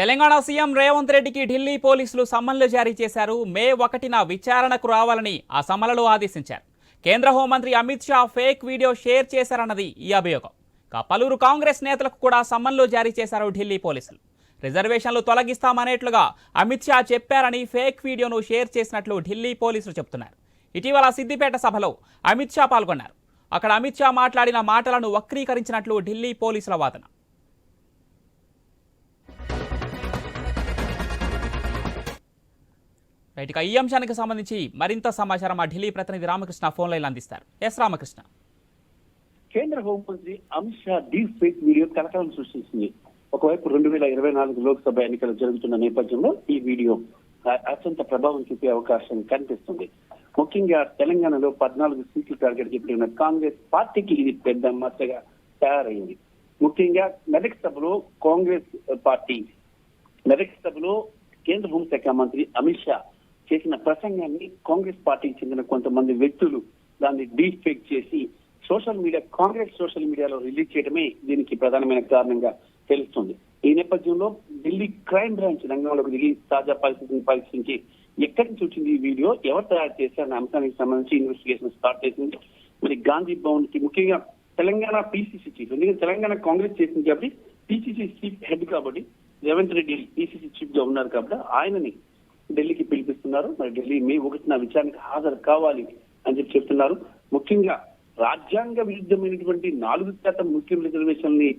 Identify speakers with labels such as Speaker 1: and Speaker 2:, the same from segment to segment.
Speaker 1: Telangana CM Revanth రెడ్డికి ఢిల్లీ పోలీసులు సమ్మన్లు జారీ చేశారు. మే ఒకటిన విచారణకు రావాలని ఆ సమ్మన్లలో ఆదేశించారు. కేంద్ర హోంమంత్రి Amit Shah fake video share చేశారన్నది ఈ అభియోగం. పలువురు కాంగ్రెస్ నేతలకు కూడా సమ్మన్లు జారీ చేశారు ఢిల్లీ పోలీసులు. రిజర్వేషన్లు తొలగిస్తామనేట్లుగా అమిత్ షా చెప్పారని ఫేక్ వీడియోను షేర్ చేసినట్లు ఢిల్లీ పోలీసులు చెబుతున్నారు. ఇటీవల సిద్దిపేట సభలో అమిత్ షా పాల్గొన్నారు. అక్కడ అమిత్ షా మాట్లాడిన మాటలను వక్రీకరించినట్లు ఢిల్లీ పోలీసుల వాదన. రైట్ ఇక ఈ అంశానికి సంబంధించి మరింత సమాచారం మా ఢిల్లీ ప్రతినిధి రామకృష్ణ ఫోన్ లైన్ అందిస్తారు. ఎస్ రామకృష్ణ.
Speaker 2: కేంద్ర హోంమంత్రి Amit Shah deep fake video కలకలం సృష్టించింది. ఒకవైపు రెండు వేల ఇరవై నాలుగు లోక్సభ ఎన్నికలు జరుగుతున్న నేపథ్యంలో ఈ వీడియో అత్యంత ప్రభావం చూపే అవకాశం కనిపిస్తుంది. ముఖ్యంగా తెలంగాణలో పద్నాలుగు సీట్లు టార్గెట్ చెప్పిన కాంగ్రెస్ పార్టీకి ఇది పెద్ద మచ్చగా తయారైంది. ముఖ్యంగా మెదక్ సభలో కాంగ్రెస్ పార్టీ మెదక్ సభలో కేంద్ర హోంశాఖ మంత్రి అమిత్ షా చేసిన ప్రసంగాన్ని కాంగ్రెస్ పార్టీకి చెందిన కొంతమంది వ్యక్తులు దాన్ని డీప్ ఫేక్ చేసి సోషల్ మీడియా కాంగ్రెస్ సోషల్ మీడియాలో రిలీజ్ చేయడమే దీనికి ప్రధానమైన కారణంగా తెలుస్తుంది. ఈ నేపథ్యంలో ఢిల్లీ క్రైమ్ బ్రాంచ్ రంగంలోకి దిగి తాజా పరిస్థితిని పరీక్షించి ఎక్కడి నుంచి వచ్చింది ఈ వీడియో ఎవరు తయారు చేశారన్న అంశానికి సంబంధించి ఇన్వెస్టిగేషన్ స్టార్ట్ చేసింది. మరి గాంధీ భవన్కి ముఖ్యంగా తెలంగాణ పీసీసీ చీఫ్ ఎందుకంటే తెలంగాణ కాంగ్రెస్ చేసింది కాబట్టి పీసీసీ చీఫ్ హెడ్ కాబట్టి రేవంత్ రెడ్డి పిసిసి చీఫ్గా ఉన్నారు కాబట్టి ఆయనని ఢిల్లీకి పిలిపిస్తున్నారు మరి ఢిల్లీ మే ఒకటిన విచారణకు హాజరు కావాలి అని చెప్పి చెప్తున్నారు. ముఖ్యంగా రాజ్యాంగ విరుద్ధమైనటువంటి నాలుగు శాతం ముస్లిం రిజర్వేషన్ని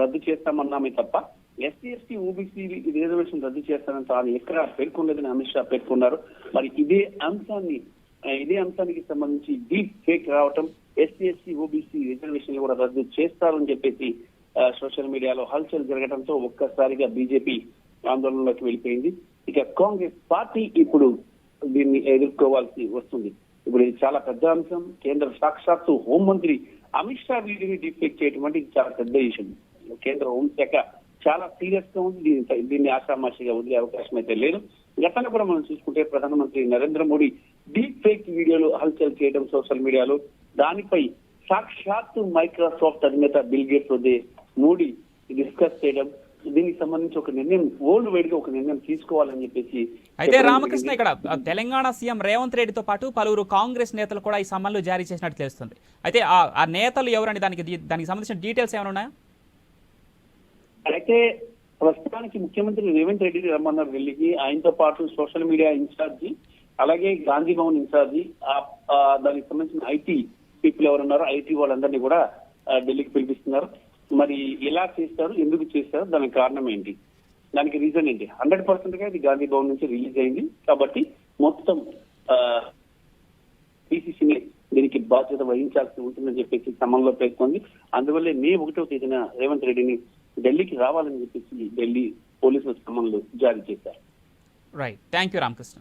Speaker 2: రద్దు చేస్తామన్నామే తప్ప ఎస్సీ ఎస్టీ ఓబీసీ రిజర్వేషన్ రద్దు చేస్తానని తాను ఎక్కడ పేర్కొనలేదని అమిత్ షా పేర్కొన్నారు. మరి ఇదే అంశాన్ని ఇదే అంశానికి సంబంధించి డీప్ ఫేక్ రావటం ఎస్సీ ఎస్టీ ఓబీసీ రిజర్వేషన్ కూడా రద్దు చేస్తారని చెప్పేసి సోషల్ మీడియాలో హల్చల్ జరగడంతో ఒక్కసారిగా బీజేపీ ఆందోళనలోకి వెళ్ళిపోయింది. ఇక కాంగ్రెస్ పార్టీ ఇప్పుడు దీన్ని ఎదుర్కోవాల్సి వస్తుంది. ఇప్పుడు ఇది చాలా పెద్ద అంశం. కేంద్ర సాక్షాత్తు హోంమంత్రి అమిత్ షా వీడియోని డిఫెక్ట్ చేయటువంటి చాలా పెద్ద ఇష్యూ కేంద్ర హోంశాఖ చాలా సీరియస్గా ఉంది. దీని దీన్ని ఆషామాషిగా వదిలే అవకాశం అయితే లేదు. గతంలో కూడా మనం చూసుకుంటే ప్రధానమంత్రి నరేంద్ర మోడీ డీప్ ఫేక్ వీడియోలు హల్చల్ చేయడం సోషల్ మీడియాలో. దానిపై సాక్షాత్తు మైక్రోసాఫ్ట్ అధినేత బిల్ గేట్స్ వద్దే మోడీ డిస్కస్ చేయడం దీనికి సంబంధించి ఒక నిర్ణయం వరల్డ్ వైడ్గా ఒక నిర్ణయం తీసుకోవాలని చెప్పేసి
Speaker 1: అయితే రామకృష్ణ. ఇక్కడ తెలంగాణ సీఎం రేవంత్ రెడ్డితో పాటు పలువురు కాంగ్రెస్ నేతలు కూడా ఈ సమ్మన్లు జారీ చేసినట్టు తెలుస్తుంది. అయితే ఆ ఆ నేతలు ఎవరని దానికి దానికి సంబంధించిన డీటెయిల్స్ ఏమైనా ఉన్నాయా?
Speaker 2: అయితే ప్రస్తుతానికి ముఖ్యమంత్రి రేవంత్ రెడ్డి రమ్మన్నారు ఢిల్లీకి. ఆయనతో పాటు సోషల్ మీడియా ఇన్ఛార్జి అలాగే గాంధీ భవన్ ఇన్ఛార్జి దానికి సంబంధించిన ఐటీ పీపుల్ ఎవరున్నారో ఐటీ వాళ్ళందరినీ కూడా ఢిల్లీకి పిలిపిస్తున్నారు. మరి ఎలా చేస్తారు ఎందుకు చేస్తారు దానికి కారణం ఏంటి? దానికి రీజన్ ఏంటి? హండ్రెడ్ పర్సెంట్గా ఇది గాంధీ భవన్ నుంచి రిలీజ్ అయింది. కాబట్టి మొత్తం పిసిసిని దీనికి బాధ్యత వహించాల్సి ఉంటుందని చెప్పేసి క్రమంలో పేర్కొంది. అందువల్లే మే ఒకటో తేదీన రేవంత్ రెడ్డిని ఢిల్లీకి రావాలని చెప్పేసి ఢిల్లీ పోలీసులు క్రమంలో జారీ చేశారు.
Speaker 1: Right thank you Ramakrishna